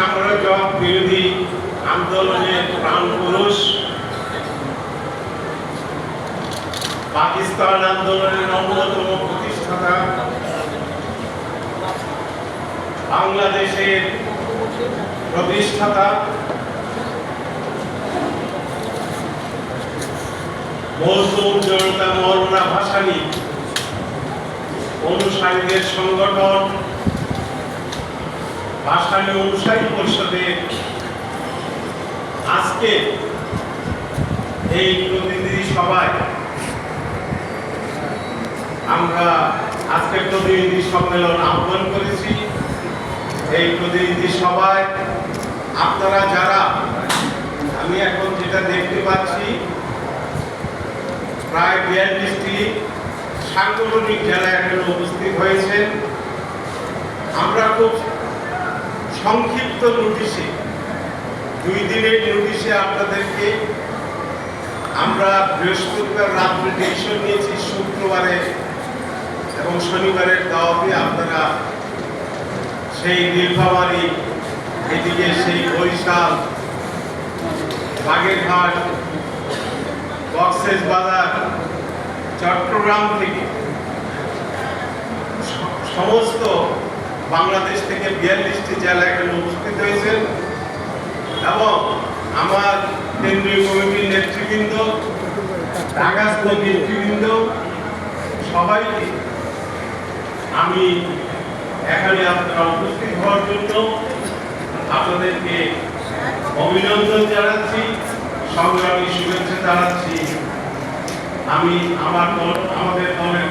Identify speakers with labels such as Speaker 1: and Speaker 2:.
Speaker 1: সাম্রাজ্য বিরোধী আন্দোলনের প্রাণ পুরুষ। পাকিস্তান আন্দোলনের অন্যতম প্রতিষ্ঠাতা। বাংলাদেশের প্রতিষ্ঠাতা। মজদুর জনতা মৌলানা ভাসানী। অনুসারীদের সংগঠন। ভাসানী অনুসারী পরিষদে আজকে এই প্রতিনিধি সভায় আমরা আজকে প্রতিনিধি সম্মেলন আহ্বান করেছি। এই প্রতিনিধি সভায় আপনারা যারা, আমি এখন যেটা দেখতে পাচ্ছি, প্রায় বিয়াল্লিশটি সাংগঠনিক জেলা এখানে উপস্থিত হয়েছেন। আমরা খুব সংক্ষিপ্ত নোটিশে, দুই দিনের নোটিশে আপনাদেরকে আমরা বৃহস্পতিবার রাত্রে ডিসিশন নিয়েছি, শুক্রবারে এবং শনিবারের দাওয়াতে আপনারা সেই নীলফামারি, এদিকে সেই বরিশাল, বাগেরহাট, বক্সেস বাজার, চট্টগ্রাম থেকে সমস্ত বাংলাদেশ থেকে বিয়াল্লিশটি জেলা এখানে উপস্থিত হয়েছেন এবং আমার কেন্দ্রীয় কমিটির নেতৃবৃন্দ ঢাকাস্থ নেতৃবৃন্দ, সবাইকে আমি এখানে আপনারা উপস্থিত হওয়ার জন্য আপনাদেরকে অভিনন্দন জানাচ্ছি, সংগ্রামী শুভেচ্ছা জানাচ্ছি। আমি আমার দল, আমাদের দলের